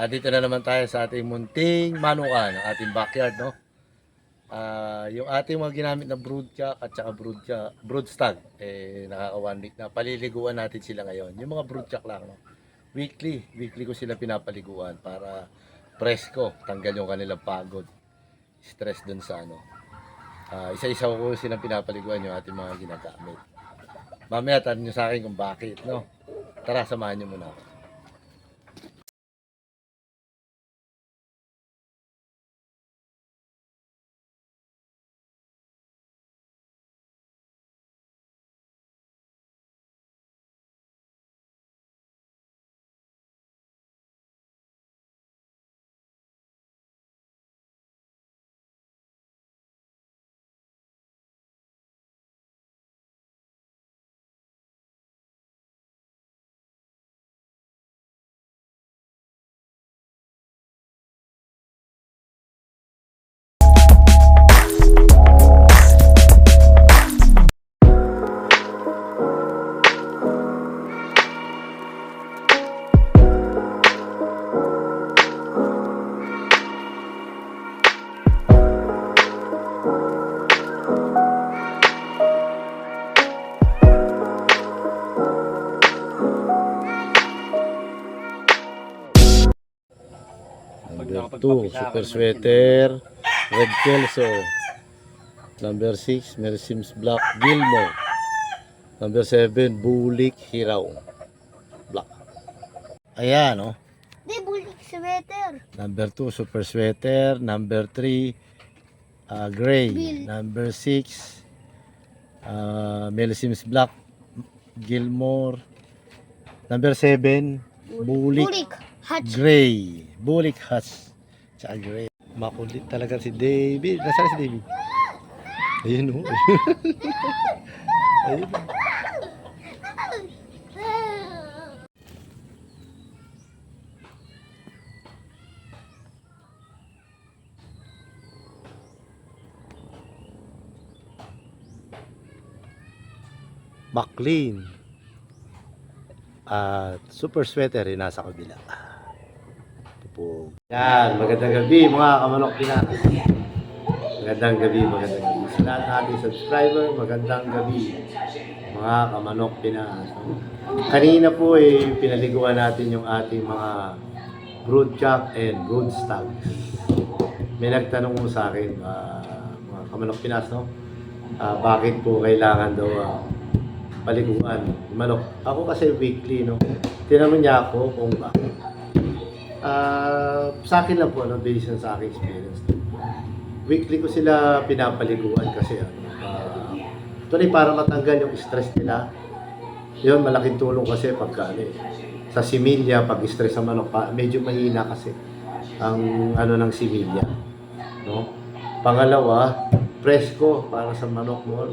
Ah, dito na naman tayo sa ating munting manukan, ang ating backyard, no? Ah, yung ating mga ginamit na broodcock at saka broodcock, broodstag, eh, nakaka week na. Paliliguan natin sila ngayon. Yung mga broodcock lang, no? Weekly, weekly ko sila pinapaliguan para presko, tanggal yung kanilang pagod. Stress dun sa ano. Ah, isa-isa ko silang pinapaliguan yung ating mga ginagamit. Mamaya tanong nyo sa akin kung bakit, no? Tara, samahan nyo muna ako. 2, Super Sweater, Red Kelso. Number 6, Mersims Black Gilmore. Number 7, Bulik Hiraw. Black. Ayan, oh. Di, bulik sweater. Number 2, Super Sweater. Number 3, uh, Gray. Bill. Number 6, uh, Melsims Black Gilmore. Number 7, Bulik Bulik. Hatch. Gray. Bulik Hats. Tsaka Gray. Makulit talaga si David. Nasaan si David? Ayun o. Ayun o. Maclean. At super sweater rin nasa kabila. Pupog. Yan, magandang gabi mga kamanok Pinas. Magandang gabi, magandang gabi. Sa lahat ng ating subscriber, magandang gabi mga kamanok Pinas. Kanina po eh, pinaliguan natin yung ating mga broodcock and broodstag. May nagtanong mo sa akin, ah, mga kamanok Pinas, no? Ah, bakit po kailangan daw ah, paliguan manok. Ako kasi weekly, no? Tinanong niya ako kung bakit. Ah, sa akin lang po, no, based sa aking experience. Weekly ko sila pinapaliguan kasi ano, ah, tuloy para matanggal yung stress nila. Yun, malaking tulong kasi pagka ano, eh, sa similya, pag stress sa manok, medyo mahina kasi ang ano ng similya. No? Pangalawa, presko para sa manok mo.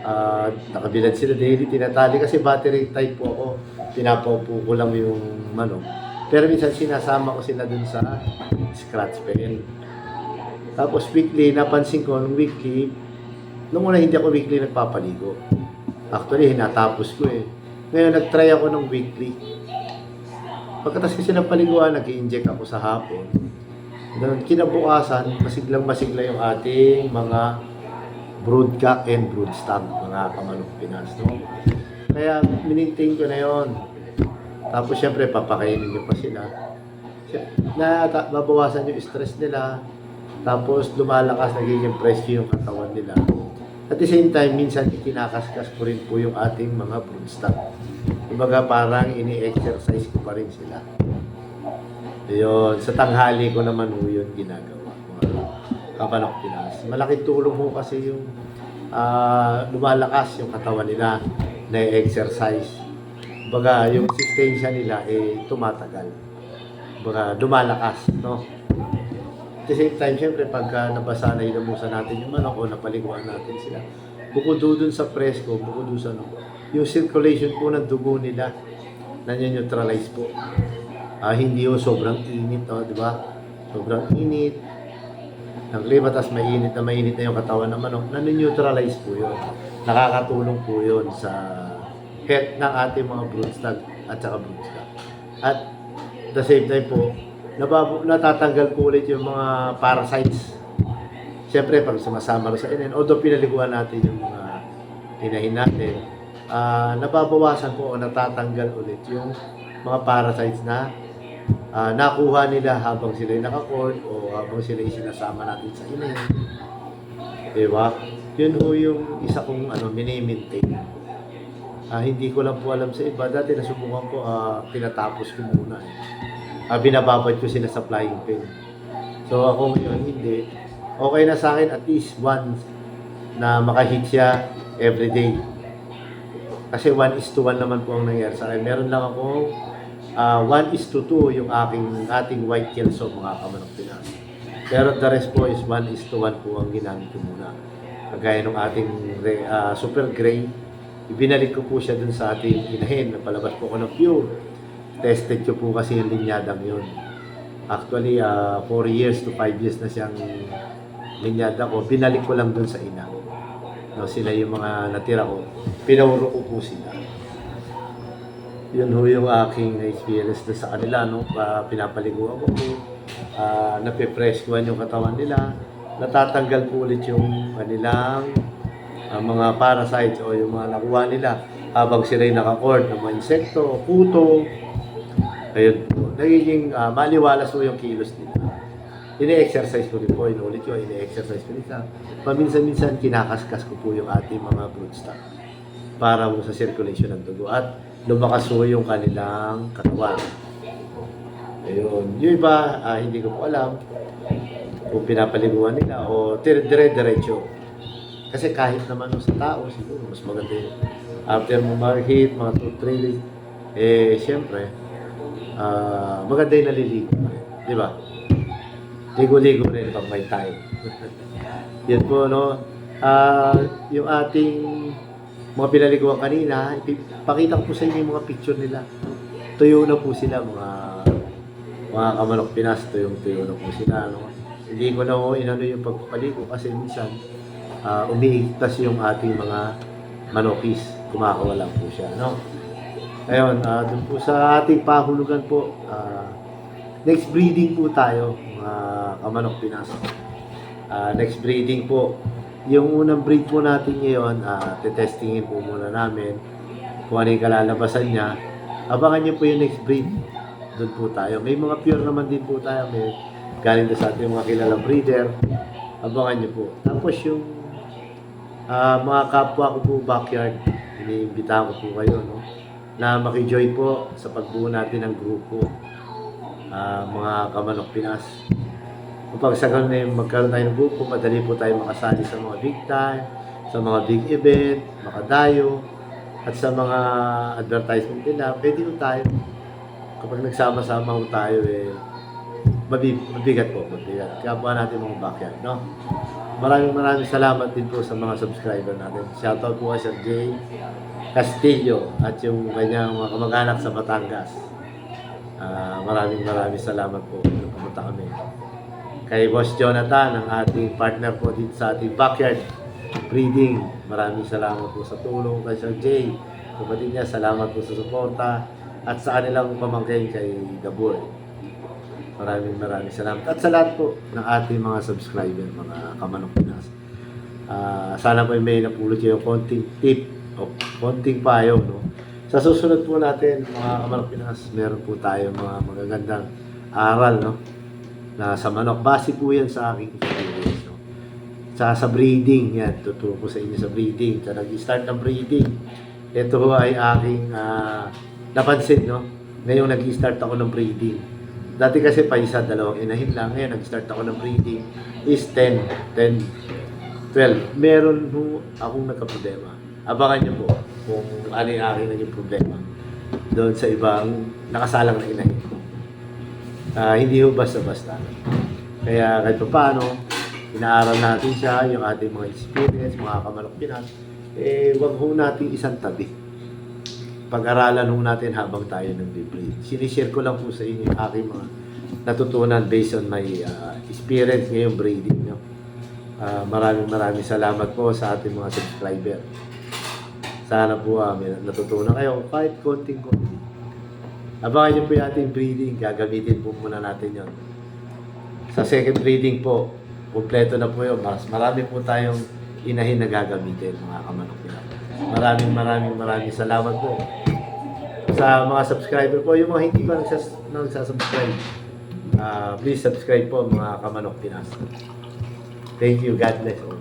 Ah, nakabilad sila daily, tinatali kasi battery type po ako. Pinapaupo ko lang yung manok. Pero minsan sinasama ko sila dun sa scratch pen. Tapos weekly, napansin ko nung weekly, nung una hindi ako weekly nagpapaligo. Actually, hinatapos ko eh. Ngayon, nag-try ako ng weekly. Pagkatas kasi ng paliguan, nag-inject ako sa hapon. Ganun, kinabukasan, masiglang masigla yung ating mga broodcock and broodstag, mga kamanok Pinas. No? Kaya, minintain ko na yon. Tapos, syempre, papakainin nyo pa sila. Na, ta- mabawasan yung stress nila. Tapos, lumalakas, nagiging presko yung katawan nila. At the same time, minsan ikinakaskas ko rin po yung ating mga broodstock. Kumbaga parang ini-exercise ko pa rin sila. Yun, sa tanghali ko naman ho yun ginagawa. Kapanok Pinas. Malaking tulong ho kasi yung ah, lumalakas yung katawan nila na exercise. Kumbaga, yung resistensya nila eh tumatagal. Kumbaga, lumalakas, no? At the same time, syempre, pagka nabasa na inamusan natin yung manok o napaliguan natin sila, bukod doon sa presko, bukod doon sa ano, yung circulation po ng dugo nila, na-neutralize po. Ah, hindi yung sobrang init, oh, di ba? Sobrang init. Naglipat, tas mainit na mainit na yung katawan ng manok, na-neutralize po yun. Nakakatulong po yun sa health ng ating mga broodstag at saka broodstock. At the same time po, nabab- natatanggal po ulit yung mga parasites. Siyempre, pag sumasama sa inin, although pinaliguan natin yung mga inahin natin, ah, nababawasan po o natatanggal ulit yung mga parasites na ah, nakuha nila habang sila nakacord o habang sila sinasama natin sa inahin. Diba? Yun ho yung isa kong ano, mini-maintain. Ah, hindi ko lang po alam sa iba. Dati nasubukan ko, ah, tinatapos ko muna. Eh. Ah, binababad ko sila sa flying pin. So ako ngayon, hindi. Okay na sa akin at least once na makahit siya every day. Kasi 1 is to 1 naman po ang nangyari sa akin. Meron lang ako 1 is to 2 yung aking ating white kelso mga kamanok Pinas. Pero the rest po is 1 is to 1 po ang ginamit ko muna. Kagaya ng ating ah, super gray, ibinalik ko po siya dun sa ating inahin. Napalabas po ako ng pure. Tested ko po kasi yung linyadang yun. Actually, 4 years to 5 years na siyang linyada ko. Binalik ko lang dun sa ina. No, sila yung mga natira ko. Pinauro ko po sila. Yun ho yung aking experience na sa kanila. No? Pa, pinapaliguan ko po. Uh, napipreskuhan yung katawan nila. Natatanggal po ulit yung kanilang ah, mga parasites o yung mga nakuha nila habang sila'y nakacord ng mga insekto, puto. Ayun po. Nagiging ah, maliwalas po yung kilos nila. Ini-exercise ko rin po, inulit ko, ini-exercise ko rin sa paminsan-minsan kinakaskas ko po yung ating mga broodstock para po sa circulation ng dugo at lumakas po yung kanilang katawan. Ayun. Yung iba, ah, hindi ko po alam kung pinapaliguan nila o dire- dire-diretso. Kasi kahit naman sa tao, siguro mas maganda yun. After mo mag-hit, mga 2-3 days, eh, siyempre, ah, maganda yung naliligo. Di ba? Ligo-ligo rin pag may time. Yan po, no? Ah, yung ating mga pinaliguan kanina, pakita ko sa inyo yung mga picture nila. Tuyo na po sila, mga mga kamanok Pinas, tuyong-tuyo na po sila. No? Hindi ko na ho inano yung pagpapaligo kasi minsan uh, umiigtas yung ating mga manokis. Kumakawala po siya. No? Ngayon, uh, dun po sa ating pahulugan po, ah, next breeding po tayo, mga kamanok Pinas. Ah, next breeding po, yung unang breed po natin ngayon, uh, tetestingin po muna namin kung ano yung kalalabasan niya. Abangan niyo po yung next breed. Doon po tayo. May mga pure naman din po tayo. May galing na sa ating mga kilalang breeder. Abangan niyo po. Tapos yung ah, mga kapwa ko po backyard, iniimbitahan ko po kayo, no? Na makijoy po sa pagbuo natin ng grupo. Ah, mga Kamanok Pinas. Kapag sa ganun yung magkaroon tayo ng grupo, madali po tayo makasali sa mga big time, sa mga big event, makadayo, at sa mga advertisement nila, pwede po tayo. Kapag nagsama-sama po tayo, eh, mabigat po, mabigat. Kapwa natin mga backyard, no? Maraming maraming salamat din po sa mga subscriber natin. Shoutout po kay Sir Jay Castillo at yung kanyang mga kamag-anak sa Batangas. Ah, maraming maraming salamat po nung pumunta kami. Kay Boss Jonathan, ang ating partner po dito sa ating backyard breeding. Maraming salamat po sa tulong kay Sir Jay. Kapatid niya, salamat po sa suporta at sa kanilang pamangkin kay Gabor. Maraming maraming salamat. At sa lahat po ng ating mga subscriber, mga kamanok Pinas. Ah, sana po ay may napulot kayo konting tip o konting payo. No? Sa susunod po natin, mga kamanok Pinas, meron po tayo mga magagandang aral no? na sa manok. Base po yan sa aking experience. No? Sa, sa breeding, yan. Tuturo ko sa inyo sa breeding. Sa nag-start ng breeding. Ito ay aking ah, napansin. No? Ngayon nag-start ako ng breeding. Dati kasi pa isa, dalawang inahin lang. Ngayon, nag-start ako ng breeding is 10, 10, 12. Meron ho akong nagka-problema. Abangan niyo po kung ano yung aking naging problema doon sa ibang nakasalang na inahin. Ah, hindi ho basta-basta. Kaya kahit pa paano, inaaral natin siya, yung ating mga experience, mga kamanok pinas, eh, wag ho natin isang tabi pag-aralan ho natin habang tayo nag-breed. Sinishare ko lang po sa inyo yung aking mga natutunan based on my uh, experience ngayong breeding. No? Ah, maraming maraming salamat po sa ating mga subscriber. Sana po uh, may natutunan kayo kahit konting konti. Abangan niyo po yung ating breeding. Gagamitin po muna natin yon. Sa second breeding po, kumpleto na po yun. Mas marami po tayong inahin na gagamitin, mga kamanok nila. Maraming maraming maraming salamat po sa mga subscriber po. Yung mga hindi pa nagsas, nagsasubscribe, ah, please subscribe po mga kamanok Pinas. Thank you. God bless.